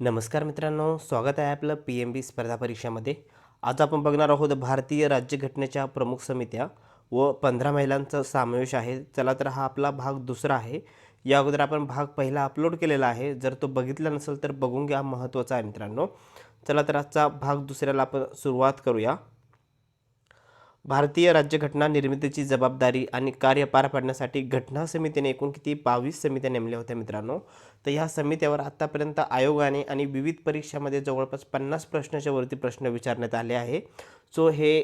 नमस्कार मित्रांनो स्वागत आहे आपलं पी एम बी स्पर्धा परीक्षामध्ये. आज आपण बघणार आहोत भारतीय राज्यघटनेच्या प्रमुख समित्या व पंधरा महिलांचा समावेश आहे. चला तर हा आपला भाग दुसरा आहे. या अगोदर आपण भाग पहिला अपलोड केलेला आहे. जर तो बघितला नसेल तर बघून घ्या महत्त्वाचा आहे मित्रांनो. चला तर आजचा भाग दुसऱ्याला आपण सुरुवात करूया. भारतीय राज्यघटना निर्मितीची जबाबदारी आणि कार्य पार पाडण्यासाठी घटना समितीने एकूण किती? बावीस समित्या नेमल्या होत्या मित्रांनो. तर ह्या समित्यावर आत्तापर्यंत आयोगाने आणि विविध परीक्षामध्ये जवळपास पन्नास प्रश्नाच्या वरती प्रश्न विचारण्यात आले आहे. सो हे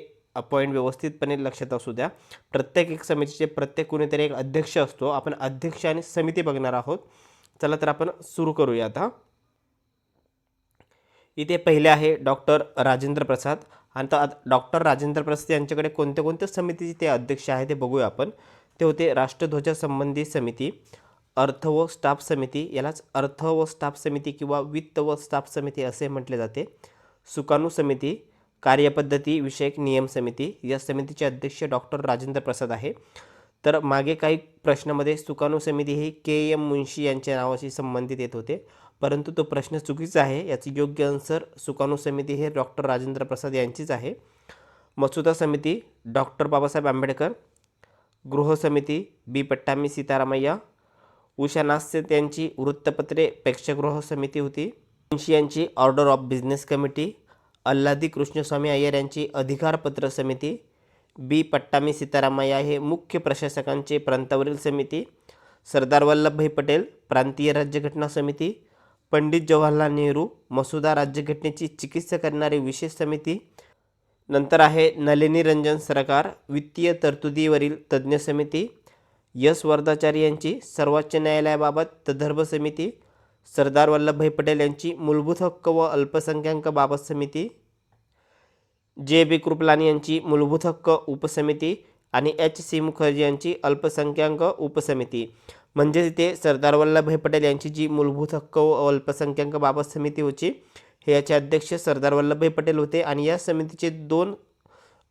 पॉईंट व्यवस्थितपणे लक्षात असू द्या. प्रत्येक एक समितीचे प्रत्येक कुणीतरी एक अध्यक्ष असतो. आपण अध्यक्ष आणि समिती बघणार आहोत. चला तर आपण सुरू करूया आता. इथे पहिले आहे डॉक्टर राजेंद्र प्रसाद. आणि तर डॉक्टर राजेंद्र प्रसाद यांच्याकडे कोणत्या कोणत्या समितीचे ते अध्यक्ष आहे ते बघूया आपण. ते होते राष्ट्रध्वजासंबंधी समिती. अर्थ व स्टाफ समिती यालाच अर्थ व स्टाफ समिती किंवा वित्त व स्टाफ समिती असे म्हटले जाते. सुकाणू समिती कार्यपद्धती विषयक नियम समिती या समितीचे अध्यक्ष डॉक्टर राजेंद्र प्रसाद आहे. तर मागे काही प्रश्नामध्ये सुकाणू समिती ही के एम मुन्शी यांच्या नावाशी संबंधित येत होते. परंतु तो प्रश्न चुकीचा आहे याचे योग्य आन्सर सुकाणू समिती हे डॉक्टर राजेंद्र प्रसाद यांचीच आहे. मसुदा समिती डॉक्टर बाबासाहेब आंबेडकर. गृह समिती बी पट्टामी सीतारामय्या. उषा नास्य त्यांची वृत्तपत्रे प्रेक्षगृह समिती होती. मुन्शी यांची order of business committee Alladi Krishnaswami Ayyar यांची अधिकारपत्र समिती बी पट्टामी सीतारामय्या हे मुख्य प्रशासकांचे प्रांतावरील समिती सरदार वल्लभभाई पटेल प्रांतीय राज्यघटना समिती पंडित जवाहरलाल नेहरू मसुदा राज्यघटनेची चिकित्सा करणारी विशेष समिती नंतर आहे नलिनी रंजन सरकार वित्तीय तरतुदीवरील तज्ज्ञ समिती यश वर्धाचार्य यांची सर्वोच्च न्यायालयाबाबत तदर्भ समिती सरदार वल्लभभाई पटेल यांची मूलभूत हक्क व अल्पसंख्याक समिती जे बी कृपलानी यांची मूलभूत हक्क उपसमिती आणि एच सी मुखर्जी यांची अल्पसंख्याक उपसमिती. म्हणजे तिथे सरदार वल्लभभाई पटेल यांची जी मूलभूत हक्क व अल्पसंख्याक बाबत समिती होती हे याचे अध्यक्ष सरदार वल्लभभाई पटेल होते आणि या समितीचे दोन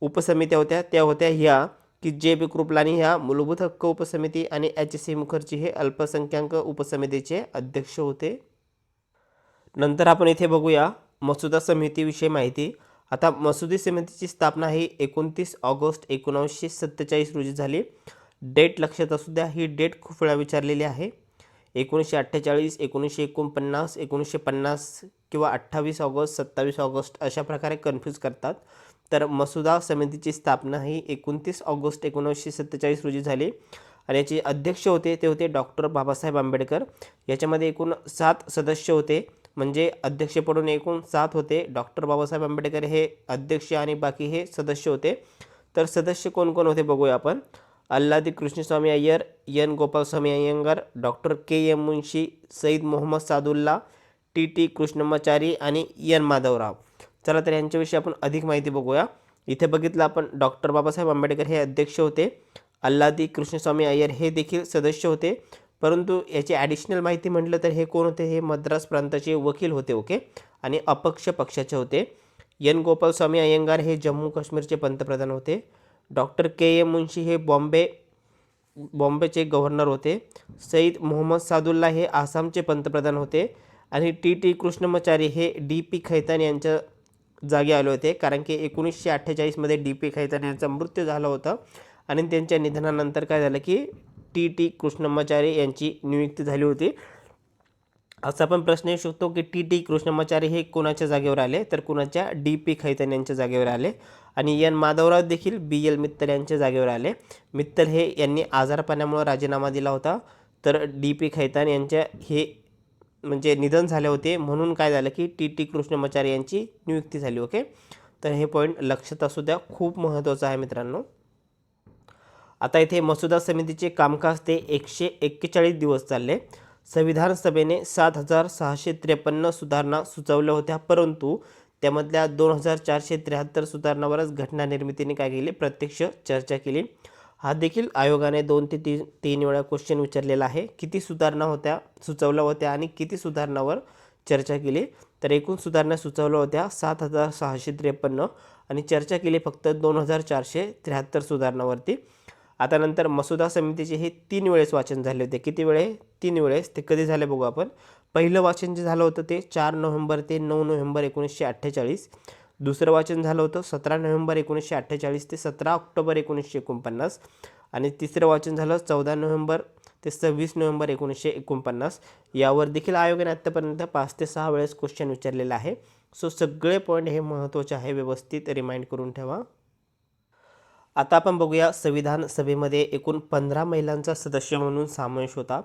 उपसमित्या होत्या त्या होत्या ह्या की जे बी कृपलानी ह्या मूलभूत हक्क उपसमिती आणि एच सी मुखर्जी हे अल्पसंख्याक उपसमितीचे अध्यक्ष होते. नंतर आपण इथे बघूया मसुदा समितीविषयी माहिती. आता मसुदी समितीची स्थापना ही एकोणतीस ऑगस्ट एकोणावीसशे सत्तेचाळीस रोजी झाली. डेट लक्षात असू द्या ही डेट खूप वेळा विचारलेली आहे. एकोणीसशे अठ्ठेचाळीस एकोणीसशे एकोणपन्नास एकोणीसशे पन्नास किंवा अठ्ठावीस ऑगस्ट सत्तावीस ऑगस्ट अशा प्रकारे कन्फ्यूज करतात. तर मसुदा समितीची स्थापना ही एकोणतीस ऑगस्ट एकोणीसशे सत्तेचाळीस रोजी झाली. आणि याचे अध्यक्ष होते ते होते डॉक्टर बाबासाहेब आंबेडकर. याच्यामध्ये एकूण सात सदस्य होते. म्हणजे अध्यक्ष पडून एकूण सात होते. डॉक्टर बाबासाहेब आंबेडकर हे अध्यक्ष आणि बाकी हे सदस्य होते. तर सदस्य कोण कोण होते बघूया आपण. Alladi Krishnaswami Ayyar N Gopalaswami Ayyangar doctor K M Munshi Syed Mohammad Saadulla T T Krishnamachari आणि एन माधवराव. चला तर यांच्याविषयी आपण अधिक माहिती बघूया. इथे बघितलं आपण डॉक्टर बाबासाहेब आंबेडकर हे अध्यक्ष होते. अल्लादी कृष्णस्वामी अय्यर हे देखील सदस्य होते. परंतु याची ॲडिशनल माहिती म्हटलं तर हे कोण होते? हे मद्रास प्रांताचे वकील होते ओके? आणि अपक्ष पक्षाचे होते. एन. गोपालस्वामी अय्यंगार हे जम्मू काश्मीरचे पंतप्रधान होते. Doctor K. एम मुन्शी हे बॉम्बे बॉम्बेचे गव्हर्नर होते. सईद मोहम्मद सादुल्ला हे आसामचे पंतप्रधान होते. आणि टी. टी. कृष्णमचारी हे डी. पी. खैतान यांच्या जागी आले होते. कारण की एकोणीसशे अठ्ठेचाळीसमध्ये डी पी खैतान यांचा मृत्यू झाला होता. आणि त्यांच्या निधनानंतर काय झालं की टी टी कृष्णमाचारी यांची नियुक्ती झाली होती. असा पण प्रश्न येऊ शकतो की टी टी कृष्णमाचारी हे कोणाच्या जागेवर आले? तर कुणाच्या? डी पी खैतान यांच्या जागेवर आले. आणि एन माधवराव देखील बी एल मित्तल यांच्या जागेवर आले. मित्तल हे यांनी आजारपणामुळे राजीनामा दिला होता. तर डी पी खैतान यांच्या हे म्हणजे निधन झाले होते. म्हणून काय झालं की टी टी कृष्णमाचार्य यांची नियुक्ती झाली ओके? तर हे पॉईंट लक्षात असू द्या. खूप महत्त्वाचं आहे मित्रांनो. आता इथे मसुदा समितीचे कामकाज ते एकशे एक्केचाळीस दिवस चालले. संविधान सभेने सात हजार सहाशे त्रेपन्न सुधारणा सुचवल्या होत्या परंतु त्यामधल्या दोन हजार चारशे त्र्याहत्तर सुधारणावरच घटना निर्मितीने काय केली? प्रत्यक्ष चर्चा केली. हा देखील आयोगाने दोन ते तीन तीन वेळा क्वेश्चन विचारलेला आहे. किती सुधारणा होत्या सुचवल्या होत्या आणि किती सुधारणावर चर्चा केली? तर एकूण सुधारणा सुचवल्या होत्या सात हजार सहाशे त्रेपन्न आणि चर्चा केली फक्त दोन हजार चारशे त्र्याहत्तर सुधारणावरती. आता नंतर मसुदा समितीचे हे तीन वेळेस वाचन झाले होते. किती वेळे? तीन वेळेस. ते कधी झाले बघू आपण? पहिलं वाचन जे झालं होतं ते चार नोव्हेंबर ते नऊ नोव्हेंबर एकोणीसशे अठ्ठेचाळीस. दुसरं वाचन झालं होतं सतरा नोव्हेंबर एकोणीसशे अठ्ठेचाळीस ते सतरा ऑक्टोबर एकोणीसशे एकोणपन्नास. आणि तिसरं वाचन झालं चौदा नोव्हेंबर ते सव्वीस नोव्हेंबर एकोणीसशे एकोणपन्नास. यावर देखील आयोगाने आत्तापर्यंत पाच ते सहा वेळेस क्वेश्चन विचारलेला आहे. सो सगळे पॉईंट हे महत्त्वाचे आहे व्यवस्थित रिमाइंड करून ठेवा. आता आपण बघूया संविधान सभेमध्ये एकूण पंधरा महिलांचा सदस्य म्हणून समावेश होता.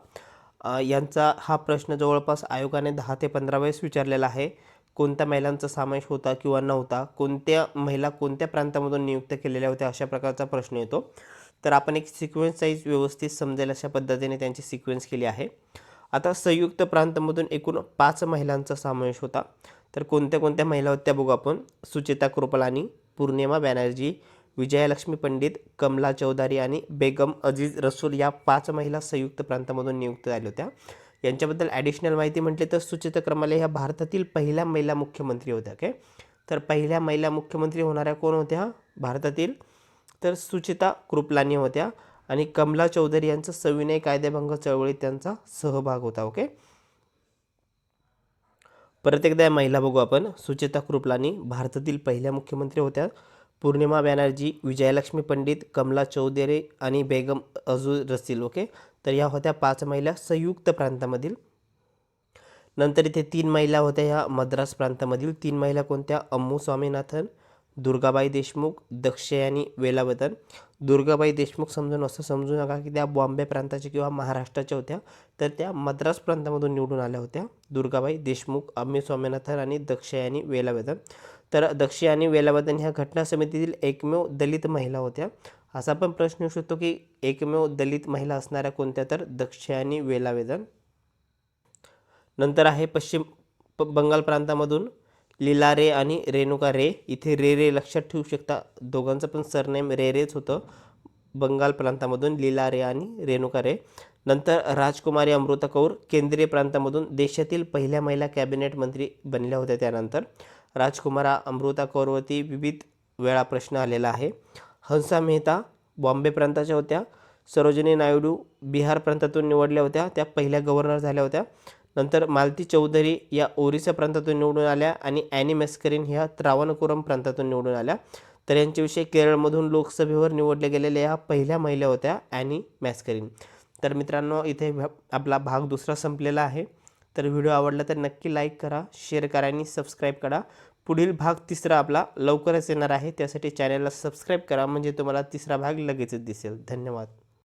यांचा हा प्रश्न जवळपास आयोगाने दहा ते पंधरा वेळेस विचारलेला आहे. कोणत्या महिलांचा समावेश होता किंवा नव्हता कोणत्या महिला कोणत्या प्रांतामधून नियुक्त केलेल्या होत्या अशा प्रकारचा प्रश्न येतो. तर आपण एक सिक्वेन्स साईज व्यवस्थित समजेल अशा पद्धतीने त्यांची सिक्वेन्स केली आहे. आता संयुक्त प्रांतमधून एकूण पाच महिलांचा समावेश होता. तर कोणत्या कोणत्या महिला होत्या बघू आपण. सुचेता कृपलानी पूर्णिमा बॅनर्जी विजयालक्ष्मी पंडित कमला चौधारी आणि बेगम अजीज रसूल या पाच महिला संयुक्त प्रांतामधून नियुक्त झाल्या होत्या. यांच्याबद्दल ॲडिशनल माहिती म्हटली तर सुचेता क्रमाले ह्या भारतातील पहिल्या महिला मुख्यमंत्री होत्या ओके? तर पहिल्या महिला मुख्यमंत्री होणाऱ्या कोण होत्या? भारतातील. तर सुचिता कृपलानी होत्या आणि कमला चौधरी यांचा सविनय कायदेभंग चळवळीत त्यांचा सहभाग होता ओके? परत एकदा या महिला बघू आपण. सुचेता कृपलानी भारतातील पहिल्या मुख्यमंत्री होत्या. पूर्णिमा बॅनर्जी विजयलक्ष्मी पंडित कमला चौधरी आणि बेगम अजू रसील ओके? तर या होत्या पाच महिला संयुक्त प्रांतामधील. नंतर इथे तीन महिला होत्या ह्या मद्रास प्रांतामधील. तीन महिला कोणत्या? अम्मू स्वामीनाथन दुर्गाबाई देशमुख दक्षयानी वेलावतन. दुर्गाबाई देशमुख समजून असं समजू नका की त्या बॉम्बे प्रांताच्या किंवा महाराष्ट्राच्या होत्या. तर त्या मद्रास प्रांतामधून निवडून आल्या होत्या. दुर्गाबाई देशमुख अम्मी स्वामीनाथन आणि दक्षयानी वेलावतन. तर दक्षयानी वेलावतन ह्या घटना समितीतील एकमेव दलित महिला होत्या. असा पण प्रश्न येऊ शकतो की एकमेव दलित महिला असणाऱ्या कोणत्या तर दक्षयानी वेलावेदन? नंतर आहे पश्चिम प बंगाल प्रांतामधून लीला रे आणि रेणुका रे. इथे रे रे लक्षात ठेवू शकता. दोघांचं पण सरनेम रे रेच होतं. बंगाल प्रांतामधून लीला रे आणि रेणुका रे. नंतर राजकुमारी अमृता कौर केंद्रीय प्रांतामधून देशातील पहिल्या महिला कॅबिनेट मंत्री बनल्या होत्या त्यानंतर. राजकुमारा अमृता कौरवरती विविध वेळा प्रश्न आलेला आहे. हंसा मेहता बॉम्बे प्रांताच्या होत्या. सरोजिनी नायडू बिहार प्रांतातून निवडल्या होत्या. त्या पहिल्या गव्हर्नर झाल्या होत्या. नंतर मालती चौधरी या ओरिसा प्रांतातून निवडून आल्या आणि ॲनी मेस्करीन ह्या त्रावणकोरम प्रांतातून निवडून आल्या. तर यांच्याविषयी केरळमधून लोकसभेवर निवडल्या गेलेल्या ह्या पहिल्या महिला होत्या ॲनी मॅस्करिन. तर मित्रांनो इथे आपला भाग दुसरा संपलेला आहे. तर व्हिडिओ आवडला तर नक्की लाईक करा शेअर करा आणि सबस्क्राईब करा. पुढील भाग तिसरा आपला लवकरच येणार आहे त्यासाठी चॅनलला सबस्क्राईब करा म्हणजे तुम्हाला तिसरा भाग लगेचच दिसेल. धन्यवाद.